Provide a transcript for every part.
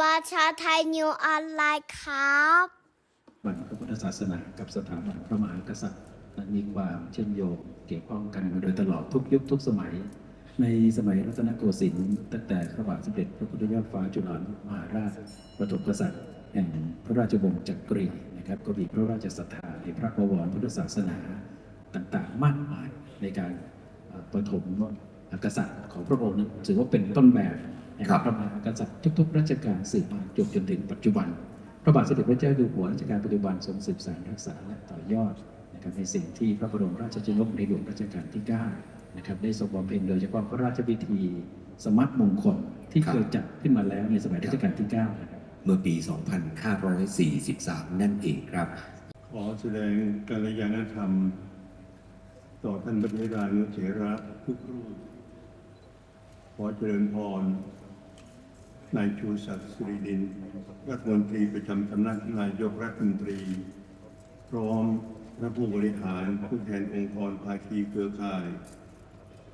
ประชาไทยนิวออนไลน์ครับวันพระพุทธศาสนากับสถาบันพระมหากษัตริย์นั้นมีความเชื่อมโยงเกี่ยวข้องกันมาโดยตลอดทุกยุคทุกสมัย ในสมัยรัตนโกสินทร์ตั้งแต่พระบาทสมเด็จพระพุทธยอดฟ้าจุฬาลงกรณ์มหาราชประถมกษัตริย์แห่งพระราชวงศ์จักรีนะครับก็มีพระราชศรัทธาในพระบวรพุทธศาสนาต่างๆมากมายในการประถมกษัตริย์ของพระองค์นั้นถือว่าเป็นต้นแบบ แห่งครับพระมหากษัตริย์ทุกๆรัชกาลสืบมาจนจนถึงปัจจุบัน พระบาทสมเด็จพระเจ้าอยู่หัวรัชกาลปัจจุบันทรงสืบสานรักษาและต่อยอดนะครับในสิ่งที่พระบรมราชชนกในหลวงรัชกาลที่9นะครับได้ทรงบำเพ็ญโดยเฉพาะพระราชพิธี สมัครมงคลที่ครับเคยจัดขึ้นมาแล้วในสมัยรัชกาลที่9นะครับเมื่อปี 2543 นั่นเองครับ ขอแสดงกัลยาณธรรม ต่อท่านพระเทรานุเถระทุกรูปขอเจริญพร นายชูศักดิ์สุริดิน รัฐมนตรีประจำสำนักนายกรัฐมนตรี พร้อมและผู้บริหารผู้แทนองค์กรภาคีเครือข่าย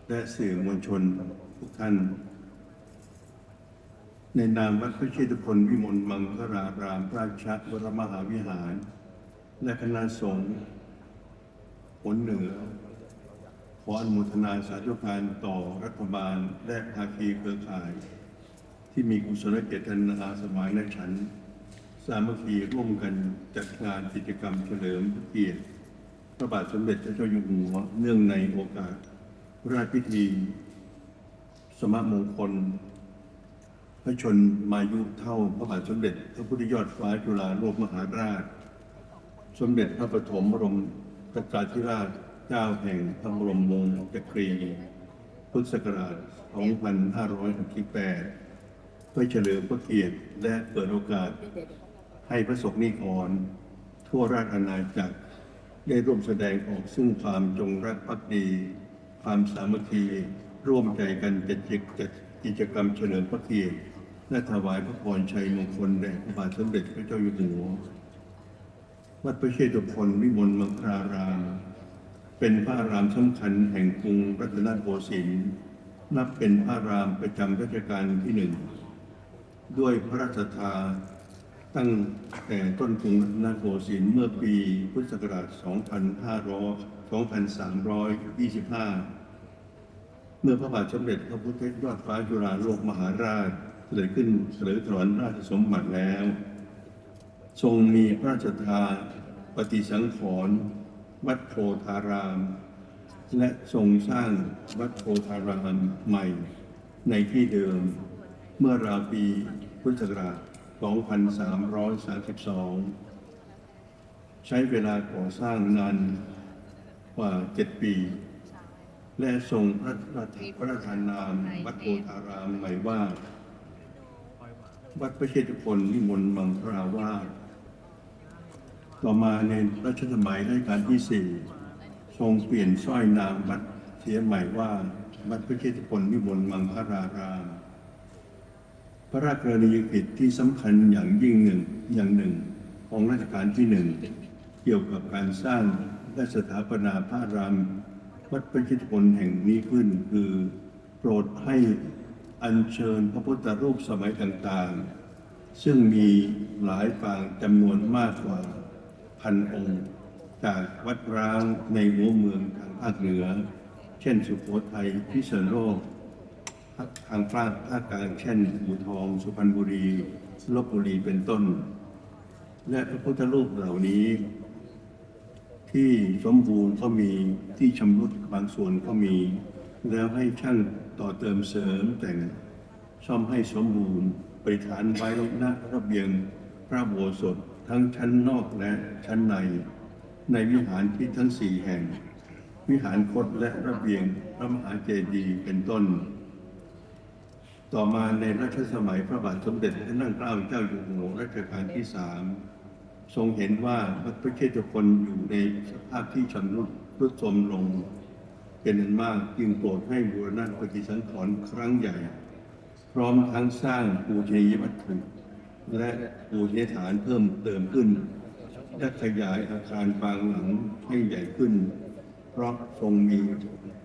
และสื่อมวลชนทุกท่าน ในนามวัดพระเชตุพนวิมลมังคลารามราชวรมหาวิหาร และคณะสงฆ์ผลเหนือขออนุโมทนาสาธุการต่อรัฐบาลและภาคีเครือข่าย ที่มีกุศลเจตนาสมานฉัน สามัคคีร่วมกันจัดงานกิจกรรมเฉลิมพระเกียรติพระบาทสมเด็จพระเจ้าอยู่หัวเนื่องในโอกาสพระราชพิธี สมมงคล พระชนมายุเท่าพระบาทสมเด็จ พระพุทธยอดฟ้าจุฬาโลกมหาราช สมเด็จพระปฐมบรมพระกาธิราชเจ้าแห่งพระบรมวงศ์จักรีพุทธศักราช 2568 เพื่อเฉลิมพระเกียรติและเปิดโอกาสให้พระสงฆ์นิกรทั่วราชอาณาจักรได้ร่วมแสดงออกซึ่งความจงรักภักดี ความสามัคคี ร่วมใจกันจัดจัดกิจกรรมเฉลิมพระเกียรติและถวายพระพรชัยมงคลแด่พระบาทสมเด็จพระเจ้าอยู่หัววัดพระเชตุพนวิมลมังคลาราม เป็นพระอารามสำคัญแห่งกรุงรัตนโกสินทร์นับเป็นพระอารามประจำรัชกาลที่หนึ่ง ด้วยพระราชทานตั้งแต่ต้นกรุงรัตนโกสินทร์เมื่อปีพุทธศักราช2500 2325 เมื่อพระบาทสมเด็จพระพุทธยอดฟ้าจุฬาโลกมหาราชเสด็จขึ้นเสด็จถอนราชสมบัติแล้ว ทรงมีพระราชทานปฏิสังขรณ์วัดโพธาราม และทรงสร้างวัดโพธารามใหม่ในที่เดิม เมื่อราวปีพุทธศักราช 2332 ใช้เวลาก่อสร้างนานกว่าเจ็ดปี และทรงพระราชพระราชทานนามวัดโพธารามใหม่ว่า วัดพระเชตุพนวิมลมังคราวาสต่อมาในรัชสมัยรัชกาลที่สี่ทรงเปลี่ยนสร้อยนามวัดเสียใหม่ว่าวัดพระเชตุพนวิมลมังคราราม ระราชกรณียกิจที่สำคัญอย่างยิ่งหนึ่งอย่างหนึ่งของรัชกาลที่หนึ่งเกี่ยวกับการสร้างและสถาปนาพระรามวัดพระเชตุพนแห่งนี้ขึ้น คือโปรดให้อัญเชิญพระพุทธรูปสมัยต่างๆ ซึ่งมีหลายปางจำนวนมากกว่าพันองค์จากวัดร้างในหัวเมืองทางภาคเหนือ เช่นสุโขทัยพิษณุโลก ทางภาคภาคกลางเช่นอู่ทอง สุพรรณบุรีลบบุรีเป็นต้น และพระพุทธรูปเหล่านี้ ที่สมบูรณ์ก็มีที่ชำรุดบางส่วนก็มี แล้วให้ช่างต่อเติมเสริมแต่งซ่อมให้สมบูรณ์ไปฐานไว้ณระเบียงพระโบสถทั้งชั้นนอกและชั้นใน ในวิหารที่ทั้งสี่แห่ง วิหารคดและระเบียงพระมหาเจดีย์เป็นต้น ต่อมาในรัชสมัยพระบาทสมเด็จพระนั่งเกล้าเจ้าอยู่หัวรัชกาลที่สามทรงเห็นว่าวัดพระเชตุพนอยู่ในสภาพที่ชำรุดรุดโทรมลง เป็นอันมากจึงโปรดให้บูรณะปฏิสังขรณ์ครั้งใหญ่ พร้อมทั้งสร้างปูชนียวัตถุและปูชนียฐานเพิ่มเติมขึ้นและขยายอาคารบางหลังให้ใหญ่ขึ้น เพราะทรงมี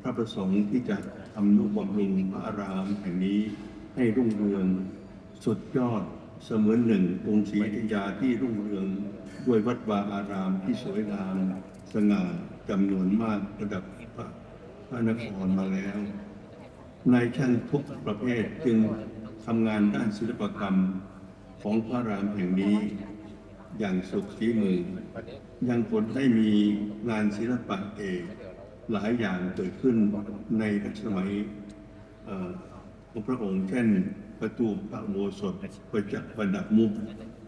พระประสงค์ที่จะทำนุบำรุงพระอารามแห่งนี้ ให้รุ่งเรืองสุดยอดเสมือนหนึ่งองค์ศรีอยุธยาที่รุ่งเรืองด้วยวัดวาอารามที่สวยงามสง่าจำนวนมากระดับพระพระนครมาแล้วนายช่างทุกประเภทจึงทำงานด้านศิลปกรรมของพระรามแห่งนี้ อย่างสุดฝีมือ ยังผลให้มีงานศิลปะเอกหลายอย่างเกิดขึ้นในสมัย ของพระองค์เช่น ประตูพระโบสถประจักษ์ประดับมุก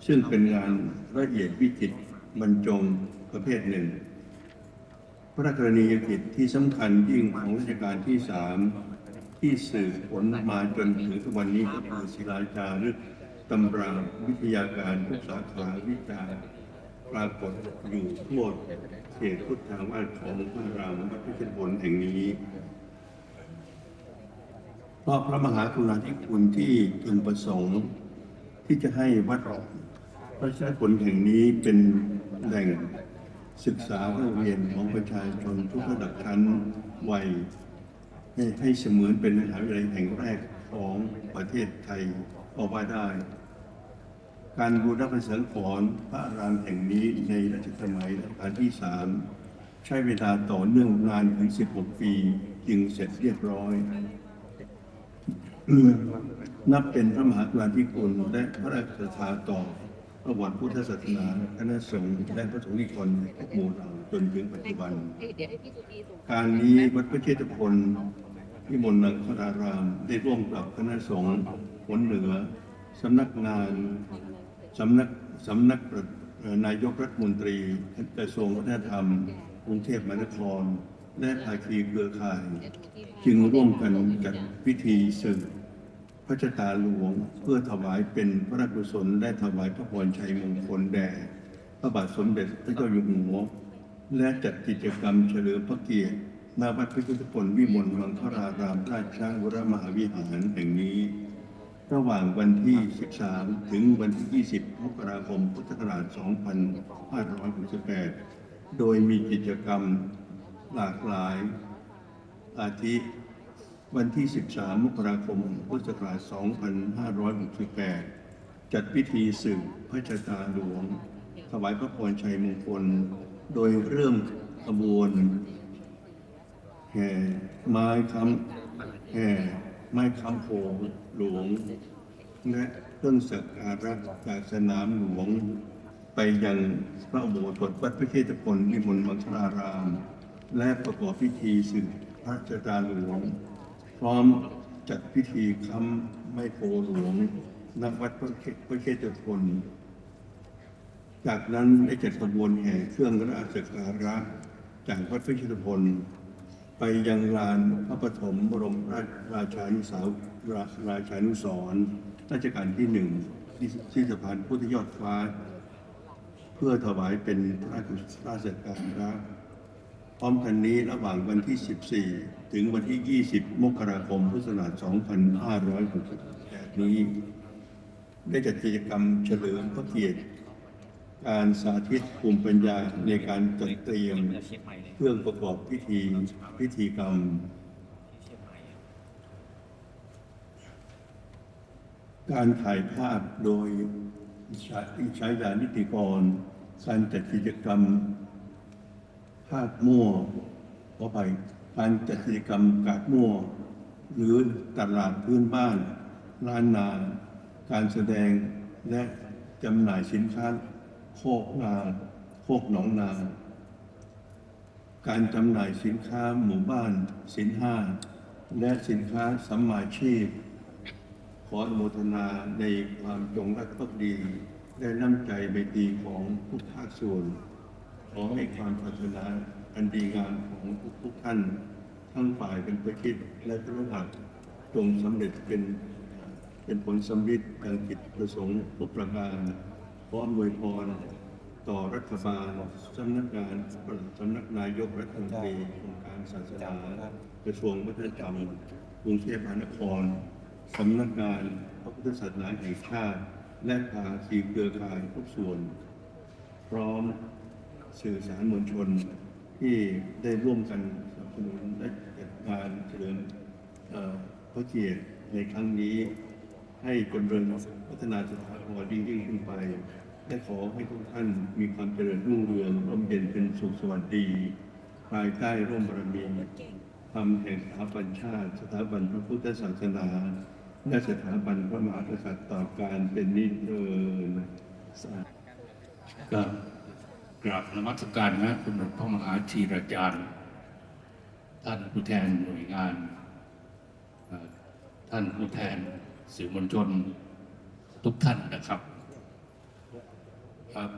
ซึ่งเป็นงานละเอียดวิจิตรบรรจงประเภทหนึ่ง พระกรณียกิจที่สำคัญยิ่งของรัชกาลที่สามที่สืบผลมาจนถึงทุกวันนี้ก็คือศิลาจารึกตำราวิทยาการทุกสาขาวิจารณ์ปรากฏอยู่ทั่วเขตพุทธาวาสของพระรามวัดพิชิตผลแห่งนี้ เพราะพระมหากรุณาธิคุณที่พึงประสงค์ที่จะให้วัดพระชนผลแห่งนี้เป็นแหล่งศึกษาเล่าเรียนของประชาชนทุกระดับชั้นวัยให้ให้เสมือนเป็นมหาวิทยาลัยแห่งแรกของประเทศไทยก็ว่าได้ การบูรณะเสริฐขอนพระอารามแห่งนี้ในรัชสมัยรัชกาลที่สามใช้เวลาต่อเนื่องนานถึง 16 ปี จึงเสร็จเรียบร้อย นับเป็นพระมหากรุณาธิคุณและพระราชทานต่อประวัติพุทธศาสนาคณะสงฆ์และพระสงฆ์นิกรทุกหมู่เหล่าจนถึงปัจจุบัน การนี้วัดพระเชตุพนพิมลนังคาราราม ได้ร่วมกับคณะสงฆ์ผลเหนือสำนักงานสำนักสำนักนายกรัฐมนตรีกระทรวงวัฒนธรรมกรุงเทพมหานครและภาคีเครือข่าย จึงร่วมกันจัดพิธีสืบ พระชตาหลวงเพื่อถวายเป็นพระราชกุศลและถวายพระพรชัยมงคลแด่พระบาทสมเด็จพระเจ้าอยู่หัวและจัดกิจกรรมเฉลิมพระเกียรติณวัดพระพุทธพลวิมลมังคลารามราชวรมหาวิหารแห่งนี้ ระหว่างวันที่ 13 ถึงวันที่ 20 มกราคม พุทธศักราช 2568 โดยมีกิจกรรมหลากหลายอาทิ วันที่ 13 มกราคมพุทธศักราช 2568 จัดพิธีสืบพระชะตาหลวง ถวายพระพรชัยมงคล โดยเริ่มขบวนแห่ไม้คำแห่ไม้คำโพหลวง และเครื่องสักการะจากสนามหลวง ไปยังพระโบสถวัดพระเชตพนวิมลมังคลาราม และประกอบพิธีสืบพระชะตาหลวง พร้อมจัดพิธีค้ำไม้โพหลวงณวัดพระเชตุพนจากนั้นได้จัดขบวนแห่เครื่องราชการะจากวัดพระชิตพลไปยังลานพระปฐมบรมราชราชานุสาวราราชานุสรราชการที่หนึ่งที่สะพานพุทธยอดฟ้า เพื่อถวายเป็นพระราชราชการะ พร้อมกันนี้ระหว่างวันที่ 14 ถึงวันที่ 20 มกราคม พุทธศักราช 2568 นี้ ได้จัดกิจกรรมเฉลิมพระเกียรติการสาธิตภูมิปัญญาในการจัดเตรียมเครื่องประกอบพิธีพิธีกรรม การถ่ายภาพโดยใช้ยานิติกร การจัดกิจกรรม ภาพมั่วขอไปการจัดกิจกรรมกาดมั่ว หรือตลาดพื้นบ้านร้านนา การแสดงและจำหน่ายสินค้า โคกนา โคกหนองนา การจำหน่ายสินค้าหมู่บ้านสินห้า และสินค้าสัมมาชีพ ขออนุโมทนาในความจงรักภักดี และน้ำใจใบดีของทุกภาคส่วน ขอให้ความปรารถนาอันดีงามของทุกๆท่าน ทั้งฝ่ายเป็นประคิดและพระหักจงสำเร็จเป็นเป็นผลสำริดดังจิตประสงค์ทุกประการพร้อมวยพรต่อรัฐบาลสำนักงานสำนักนายกรัฐมนตรีองค์การศาสนากระทรวงวัฒนธรรมกรุงเทพมหานครสำนักงานพระพุทธศาสนาแห่งชาติ และภาคีเครือข่ายทุกส่วน พร้อม สื่อสารมวลชนที่ได้ร่วมกันสนับสนุนและจัดการเฉลิมพระเกียรติในครั้งนี้ ให้เจริญพัฒนาสถาบันยิ่งยิ่งขึ้นไปและขอให้ทุกท่านมีความเจริญรุ่งเรืองร่มเย็นเป็นสุขสวัสดีภายใต้ร่มบารมีธรรมแห่งสถาบันชาติ สถาบันพระพุทธศาสนาและสถาบันพระมหากษัตริย์ต่อการเป็นนิเทินสาธุ กราบนมัสการนะคุณหลวงพ่อมหาธีรจารย์ ท่านผู้แทนหน่วยงาน ท่านผู้แทนสื่อมวลชนทุกท่านนะครับ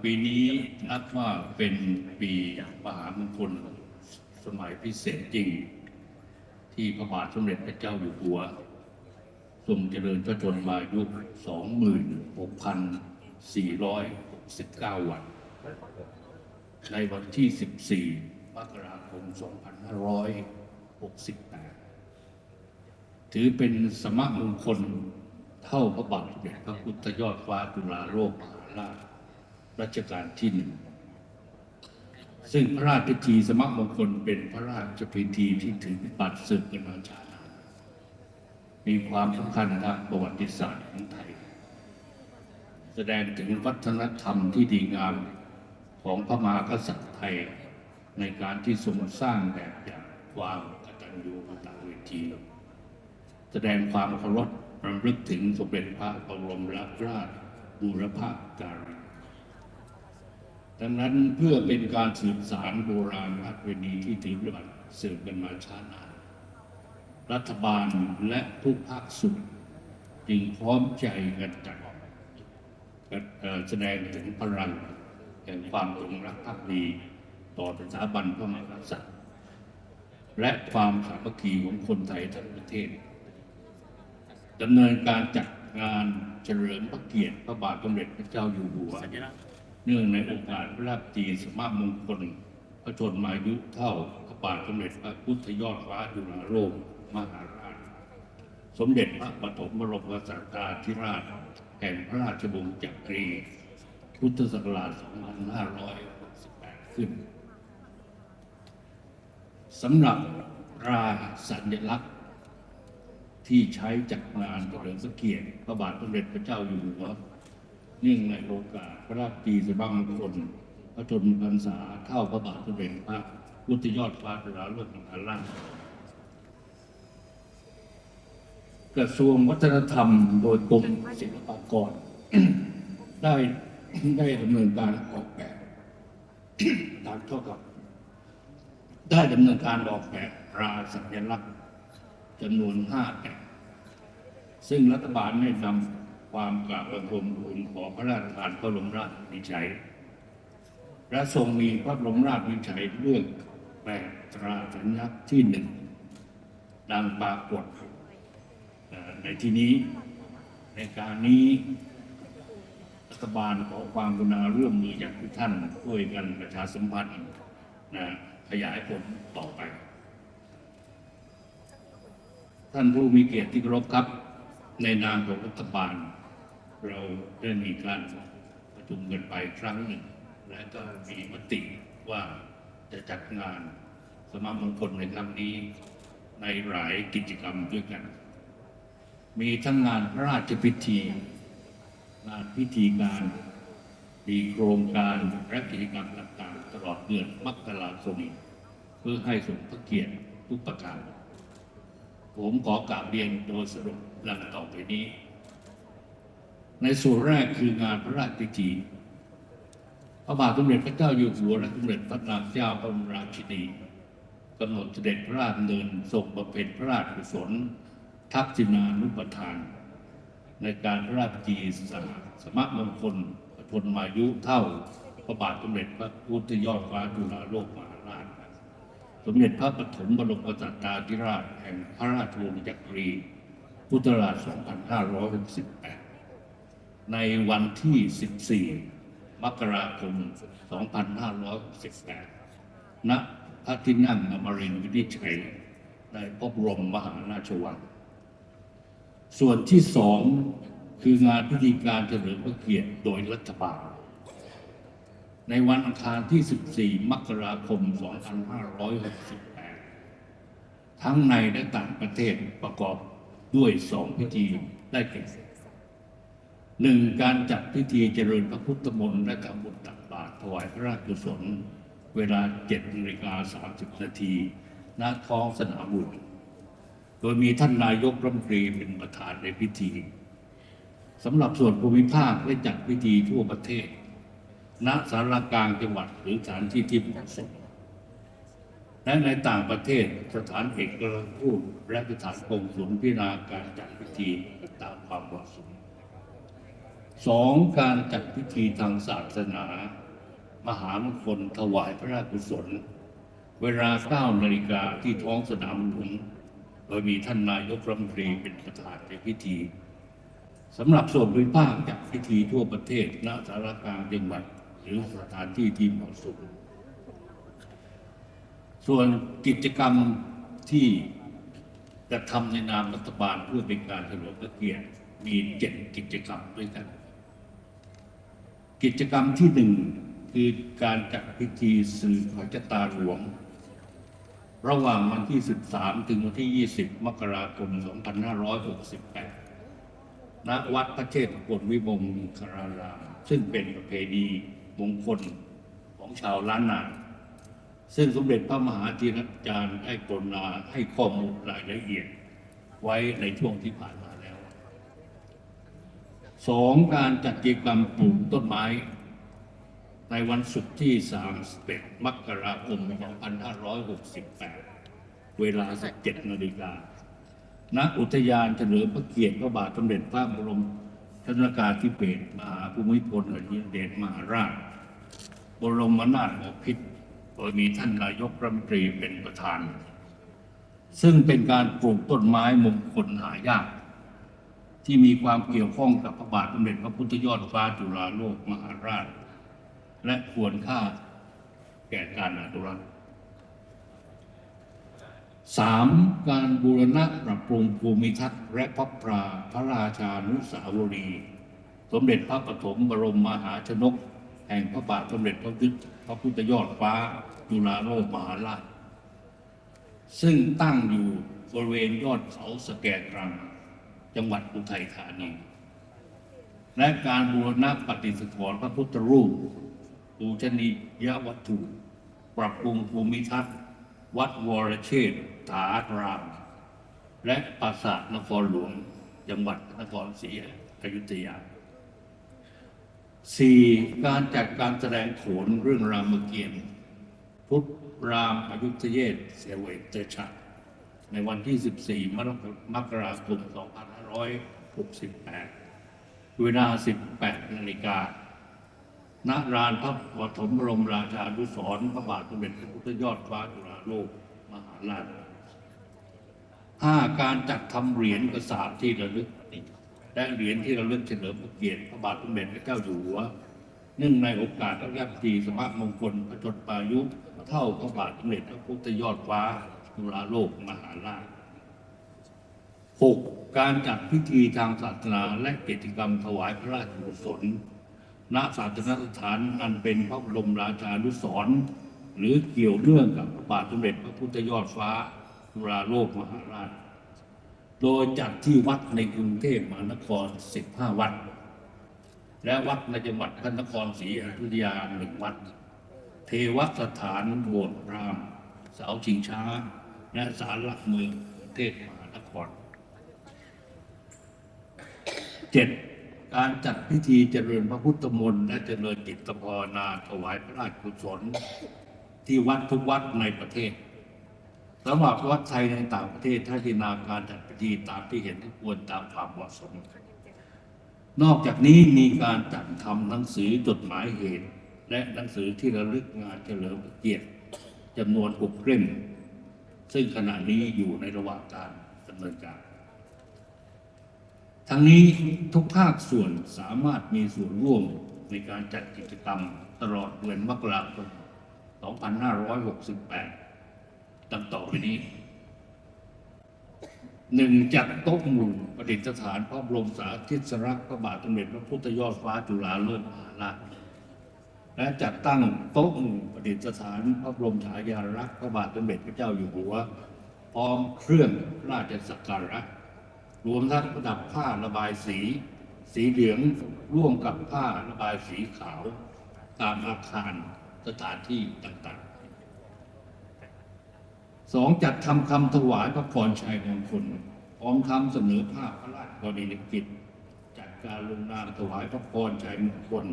ปีนี้นับว่าเป็นปีมหามงคลสมัยพิเศษจริง ที่พระบาทสมเด็จพระเจ้าอยู่หัวทรงเจริญพระชนมายุ 26,469 วัน ในวันที่ 14 มกราคม 2568 ถือเป็นสมมงคลเท่าพระบาทสมเด็จพระพุทธยอดฟ้าจุฬาโลกมหาราชรัชกาลที่หนึ่ง ซึ่งพระราชพิธีสมมงคลเป็นพระราชพิธีที่ถือบัตรสืบกันมาช้านานมีความสำคัญทางประวัติศาสตร์ของไทย แสดงถึงวัฒนธรรมที่ดีงาม ของพระมหากษัตริย์ไทย ในการที่ทรงสร้างแบบอย่างความกตัญญูกตเวทีแสดงความเคารพรำลึกถึงสมเด็จพระบรมราชบูรพการีดังนั้นเพื่อเป็นการสืบสารโบราณประเพณีที่ถือปฏิบัติสืบกันมาช้านาน รัฐบาลและทุกภาคส่วนจึงพร้อมใจกันจัดแสดงถึงพลัง แห่งความจงรักภักดี ต่อสถาบันพระมหากษัตริย์ และความสามัคคีของคนไทยทั้งประเทศดำเนินการจัดงานเฉลิมพระเกียรติพระบาทสมเด็จพระเจ้าอยู่หัว เนื่องในโอกาสพระราชพิธีสมามงคล พระชนมายุเท่าพระบาทสมเด็จพระพุทธยอดฟ้าจุฬาโลกมหาราช สมเด็จพระปฐมบรมศาสดาธิราช แห่งพระราชวงศ์จักรี พุทธศักราช 2568 ขึ้นสำหรับราสัญลักษณ์ ที่ใช้จัดงานเฉลิมพระเกียรติพระบาทสมเด็จพระเจ้าอยู่หัวเนื่องในโอกาสพระราชพิธีสมางคลพระชนมพรรษาเท่าพระบาทสมเด็จพระพุทธยอดฟ้าจุฬาโลกมหาราชกระทรวงวัฒนธรรมโดยกรมศิลปากรได้ ได้ดำเนินการออกแบบตามเท่ากับ ได้ดำเนินการออกแบบราสัญลักษณ์จำนวนห้าแบบซึ่งรัฐบาลได้นำความกราบบังคมทูลขอพระราชทานพระบรมราชวิชัยและทรงมีพระบรมราชวิชัยเลือกแบบตราสัญลักษณ์ที่หนึ่งดังปรากฏในที่นี้ในการนี้ ฐบาลขอความกรุณาร่วมมือจากทุกท่านช่วยกันประชาสัมพันธ์นะขยายผลต่อไป ท่านผู้มีเกียรติที่เคารพครับ ในนามของรัฐบาล เราได้มีการประชุมกันไปครั้งหนึ่ง และก็มีมติว่าจะจัดงานสมามงคลในครั้งนี้ในหลายกิจกรรมด้วยกัน มีทั้งงานพระราชพิธี งานพิธีการ มีโครงการและกิจกรรมต่างๆ ตลอดเดือนมกราคมเพื่อให้สมพระเกียรติทุกประการ ผมขอกราบเรียนโดยสรุปดังต่อไปนี้ ในส่วนแรกคืองานพระราชพิธีพระบาทสมเด็จพระเจ้าอยู่หัวและสมเด็จพระนางเจ้าพระบรมราชินีกำหนดเสด็จพระราชดำเนินทรงบำเพ็ญพระราชกุศลทักษิณานุปทาน ในการพระราชพิธีสมสมมงคลพระชนมายุเท่าพระบาทสมเด็จพระพุทธยอดฟ้าจุฬาโลกมหาราช สมเด็จพระปฐมบรมศาสดาธิราชแห่งพระราชวงศ์จักรี พุทธราช 2568ในวันที่ 14 มกราคม 2568ณ พระที่นั่งอมรินทร์วินิจฉัยในพระบรมมหาราชวัง ส่วนที่สองคืองานพิธีการเฉลิมพระเกียรติโดยรัฐบาล ในวันอังคารที่ 14 มกราคม 2568 ทั้งในและต่างประเทศประกอบด้วยสองพิธีได้แก่หนึ่งการจัดพิธีเจริญพระพุทธมนต์และทำบุญตักบาตรถวายพระราชกุศล เวลา7นาฬิกา30นาทีณท้องสนามบุญ โดยมีท่านนายกรัฐมนตรีเป็นประธานในพิธีสำหรับส่วนภูมิภาคได้จัดพิธีทั่วประเทศ ณ สารกลางจังหวัดหรือสถานที่ที่เหมาะสมและในต่างประเทศสถานเอกอัครทูตและสถานกงสุลพิจารณาการจัดพิธีตามความเหมาะสมสองการจัดพิธีทางศาสนา มหามงคลถวายพระราชกุศล เวลา9นาฬิกาที่ท้องสนามหลวง โดยมีท่านนายกรัฐมนตรีเป็นประธานในพิธีสำหรับส่วนภูมิภาคจัดพิธีทั่วประเทศณสารกลางจังหวัดหรือสถานที่ที่เหมาะสมส่วนกิจกรรมที่กระทำในนามรัฐบาลเพื่อเป็นการเฉลิมพระเกียรติมีเจ็ดกิจกรรมด้วยกัน กิจกรรมที่หนึ่งคือการจัดพิธีสื่อพระชะตาหลวง ระหว่างวันที่ 13 ถึงวันที่ 20 มกราคม 2568 ณ วัดพระเทพกลวิมลคารารามซึ่งเป็นประเพณีมงคลของชาวล้านนา ซึ่งสมเด็จพระมหาธีรจารย์ให้กรุณาให้ข้อมูลรายละเอียดไว้ในช่วงที่ผ่านมาแล้วสองการจัดกิจกรรมปลูกต้นไม้ ในวันศุกร์ที่ 31 มกราคม 2568 เวลา 17 นาฬิกา ณ อุทยานเฉลิมพระเกียรติพระบาทสมเด็จพระบรมชนกาธิเบศรมหาภูมิพลอดุลยเดชมหาราช บรมนาถบพิตรโดยมีท่านนายกรัฐมนตรีเป็นประธาน ซึ่งเป็นการปลูกต้นไม้มงคลหายาก ที่มีความเกี่ยวข้องกับพระบาทสมเด็จพระพุทธยอดฟ้าจุฬาโลกมหาราช และควรค่าแก่การอนุรักษ์สามการบูรณะปรับปรุงภูมิทัศน์และพับปราพระราชานุสาวรีย์สมเด็จพระปฐมบรมมหาชนก แห่งพระบาทสมเด็จพระพุทธพระพุทธยอดฟ้าจุฬาโลกมหาราช ซึ่งตั้งอยู่บริเวณยอดเขาสแกกรัง จังหวัดอุทัยธานี และการบูรณะปฏิสถรพระพุทธรูป ปูชนียวัตถุ ปรับปรุงภูมิทัศน์ วัดวรเชษฐาราม และปราสาทนครหลวง จังหวัดนครศรีอยุธยาสี่การจัดการแสดงโขนเรื่องรามเกียรติ์พุทธรามอายุทเยศเสวยเตชะในวันที่ 14 มกราคม 2568 เวลา 18 นาฬิกา ณลานพระปฐมบรมราชานุสรพระบาทสมเด็จพระพุทธยอดฟ้าจุฬาโลกมหาราชห้าการจัดทำเหรียญกระสาบที่ระลึกและเหรียญที่ระลึกเฉลิมพระเกียรติพระบาทสมเด็จพระเจ้าอยู่หัวเนื่องในโอกาสพระราชพิธีสมะมงคลพระชนปายุเท่าพระบาทสมเด็จพระพุทธยอดฟ้าจุฬาโลกมหาราชหกการจัดพิธีทางศาสนาและกิจกรรมถวายพระราชกุศล ณศาสนสถานอันเป็นพระบรมราชานุสรณ์หรือเกี่ยวเนื่องกับพระบาทสมเด็จพระพุทธยอดฟ้าจุฬาโลกมหาราช โดยจัดที่วัดในกรุงเทพมหานคร 15 วัด และวัดในจังหวัดพระนครศรีอยุธยาหนึ่งวัด เทวสถานโบสถ์พรามเสาชิงช้า และศาลหลักเมืองกรุงเทพมหานครเจ็ด การจัดพิธีเจริญพระพุทธมนต์และเจริญจิตภาวนาถวายพระราชกุศล ที่วัดทุกวัดในประเทศสำหรับวัดไทยในต่างประเทศถ้าพิจารณาการจัดพิธีตามที่เห็นที่ควรตามความเหมาะสม นอกจากนี้มีการจัดทำหนังสือจดหมายเหตุ และหนังสือที่ระลึกงานเฉลิมพระเกียรติจำนวนหกเล่มซึ่งขณะนี้อยู่ในระหว่างการดำเนินการ ทั้งนี้ทุกภาคส่วนสามารถมีส่วนร่วมในการจัดกิจกรรมตลอดเดือนมกราคม 2568 ดังต่อไปนี้หนึ่งจัดโต๊ะหมู่ประดิษฐานพระบรมสาธิสลักษ์พระบาทสมเด็จพระพุทธยอดฟ้าจุฬาโลกมหาราชและจัดตั้งโต๊ะหมู่ประดิษฐานพระบรมฉายาลักษณ์พระบาทสมเด็จพระเจ้าอยู่หัว พร้อมเครื่องราชสักการะ รวมทั้งประดับผ้าระบายสี สีเหลืองร่วมกับผ้าระบายสีขาว ตามอาคารสถานที่ต่างๆสองจัดทำคำถวายพระพรชัยมงคลพร้อมทำเสนอภาพพระราชกรณียกิจ จัดการลงนามถวายพระพรชัยมงคล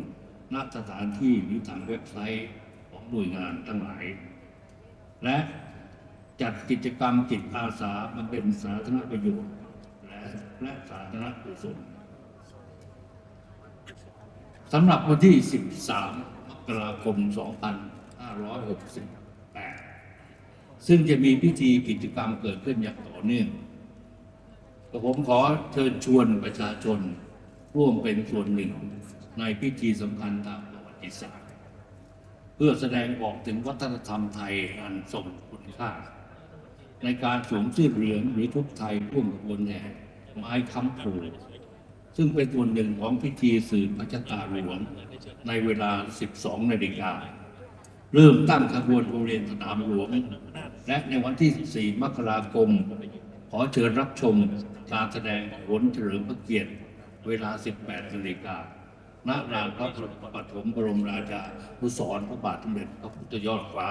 ณสถานที่หรือทางเว็บไซต์ของหน่วยงานทั้งหลาย และจัดกิจกรรมจิตอาสามันเป็นสาธารณประโยชน์ และสาธารณกุศลสำหรับวันที่ 13 มกราคม 2568 ซึ่งจะมีพิธีกิจกรรมเกิดขึ้นอย่างต่อเนื่องกระผมขอเชิญชวนประชาชนร่วมเป็นส่วนหนึ่งในพิธีสำคัญทางประวัติศาสตร์ เพื่อแสดงออกถึงวัฒนธรรมไทยอันทรงคุณค่า ในการสวมเสื้อเหลืองหรือทุกไทยร่วมขบวนแห่ ไม้คำผูซึ่งเป็นส่วนหนึ่งของพิธีสืบพระชะตาหลวงในเวลา 12 นาฬิกา เริ่มตั้งขบวนบริเวณสนามหลวง และในวันที่14มกราคม ขอเชิญรับชมการแสดงโขนเฉลิมพระเกียรติเวลา 18 นาฬิกาณลานพระปฐมบรมราชานุสรณ์พระบาทสมเด็จพระพุทธยอดฟ้า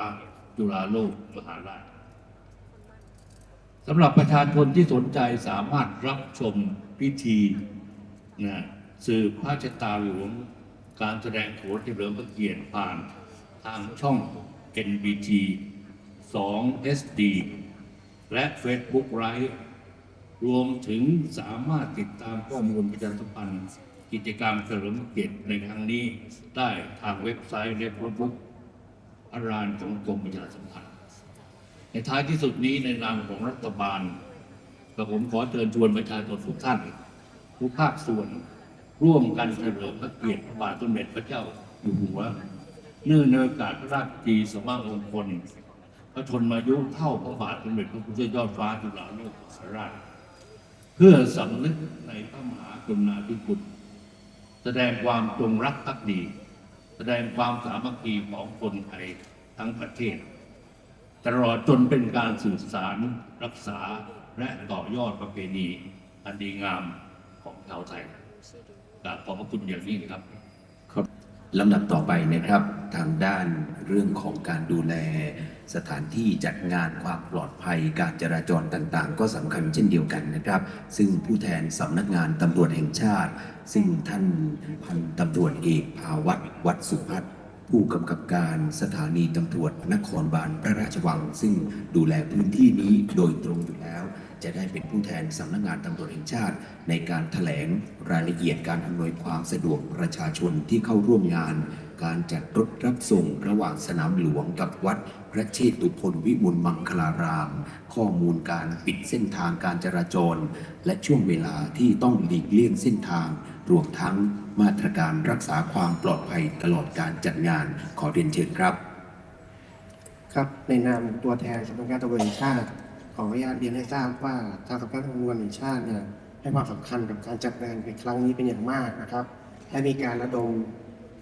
จุฬาโลกมหาราช สำหรับประชาชนที่สนใจสามารถรับชมพิธีนะสืบพระชะตาหลวง การแสดงโขนเฉลิมพระเกียรติผ่านทางช่อง NBT 2 SD และ Facebook Live รวมถึงสามารถติดตามข้อมูลประชาสัมพันธ์กิจกรรมเฉลิมเกียรติในครั้งนี้ได้ทางเว็บไซต์และเฟซบุ๊กอารานของกรมประชาสัมพันธ์ ในท้ายที่สุดนี้ในนามของรัฐบาลกับผมขอเชิญชวนประชาชนทุกท่าน ทุกภาคส่วน ร่วมกันเฉลิมพระเกียรติพระบาทสมเด็จพระเจ้าอยู่หัว เนื่องในโอกาสพระราชพิธีสมมาองคลพระชนมายุเท่าพระบาทสมเด็จพระพุทธยอดฟ้าจุฬาโลกมหาราช เพื่อสำนึกในพระมหากรุณาธิคุณแสดงความจงรักภักดี แสดงความสามัคคีของคนไทยทั้งประเทศ ตลอดจนเป็นการสื่อสารรักษาและต่อยอดประเพณีอันดีงามของชาวไทยกราบขอบพระคุณอย่างยิ่งครับลำดับต่อไปนะครับทางด้านเรื่องของการดูแลสถานที่จัดงานความปลอดภัยการจราจรต่างๆ ก็สำคัญเช่นเดียวกันนะครับ ซึ่งผู้แทนสำนักงานตำรวจแห่งชาติ ซึ่งท่านพันตำรวจเอกภาวัตวัดสุพัฒน์ ผู้กำกับการสถานีตำรวจนครบาลพระราชวัง ซึ่งดูแลพื้นที่นี้โดยตรงอยู่แล้ว จะได้เป็นผู้แทนสำนักงานตำรวจแห่งชาติ ในการถแถลงรายละเอียดการอำนวยความสะดวกประชาชนที่เข้าร่วมงาน การจัดรถรับส่งระหว่างสนามหลวงกับวัดพระเชตุพนวิมุลมังคลาราม ข้อมูลการปิดเส้นทางการจราจร และช่วงเวลาที่ต้องหลีกเลี่ยงเส้นทาง รวมทั้งมาตรการรักษาความปลอดภัยตลอดการจัดงานขอเรียนเชิญครับ ครับในนามตัวแทนสำนักงานตำรวจแห่งชาติขออนุญาตเรียนให้ทราบว่าทางสำนักงานตำรวจแห่งชาติเนี่ยให้ความสำคัญกับการจัดงานในครั้งนี้เป็นอย่างมากนะครับ และมีการระดม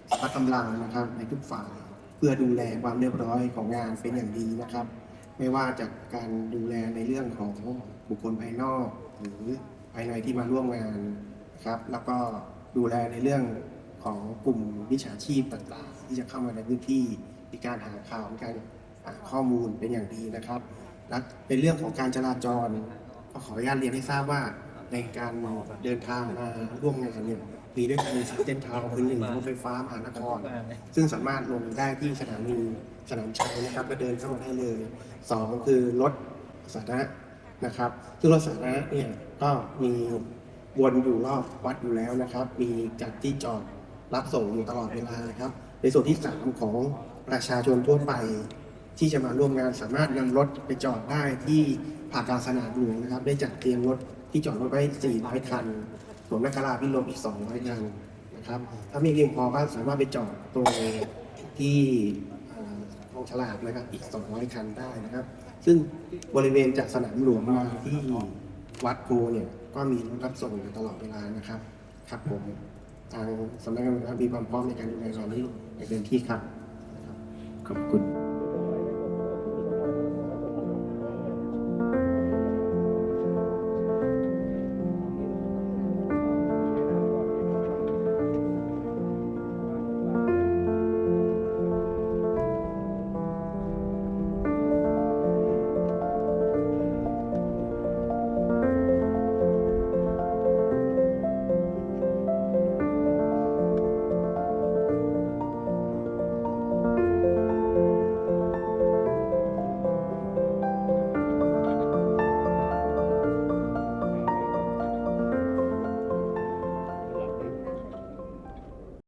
สรรพกำลังนะครับในทุกฝ่ายเพื่อดูแลความเรียบร้อยของงานเป็นอย่างดีนะครับ ไม่ว่าจากการดูแลในเรื่องของบุคคลภายนอก หรือภายในที่มาร่วมงานนะครับ แล้วก็ดูแลในเรื่องของกลุ่มวิชาชีพต่างๆ ที่จะเข้ามาในพื้นที่มีการหาข่าวมีการหาข้อมูลเป็นอย่างดีนะครับและเป็นเรื่องของการจราจรก็ขออนุญาตเรียนให้ทราบว่า ในการเดินทางมาร่วมงานเนี่ยมีด้วยกันในเส้นทางคือหนึ่งรถไฟฟ้ามหานคร ซึ่งสามารถลงได้ที่สถานีสนามชัยนะครับก็เดินเข้ามาได้เลยสองคือรถสาธารณะนะครับซึ่งรถสาธารณะเนี่ยก็มีวนอยู่รอบวัดอยู่แล้วนะครับ มีจัดที่จอดรับส่งอยู่ตลอดเวลานะครับ ในส่วนที่สามของประชาชนทั่วไป ที่จะมาร่วมงานสามารถนำรถไปจอดได้ที่ผ่ากลางสนามหลวงนะครับ ได้จัดเตรียมรถ ที่จอดรถไว้ 400 คันสวนนักการาพิรมอีก 200 คันนะครับ ถ้ามีเพียงพอก็สามารถไปจอดตรงที่เอ่อกองฉลากนะครับ อีก 200 คันได้นะครับ ซึ่งบริเวณจากสนามหลวงมาที่วัดโพเนี่ยก็มีรถรับส่งอยู่ตลอดเวลานะครับ ครับผม ทางสำนักงานมีความพร้อมในการดูแลงานนี้อย่างเต็มที่ครับ ขอบคุณ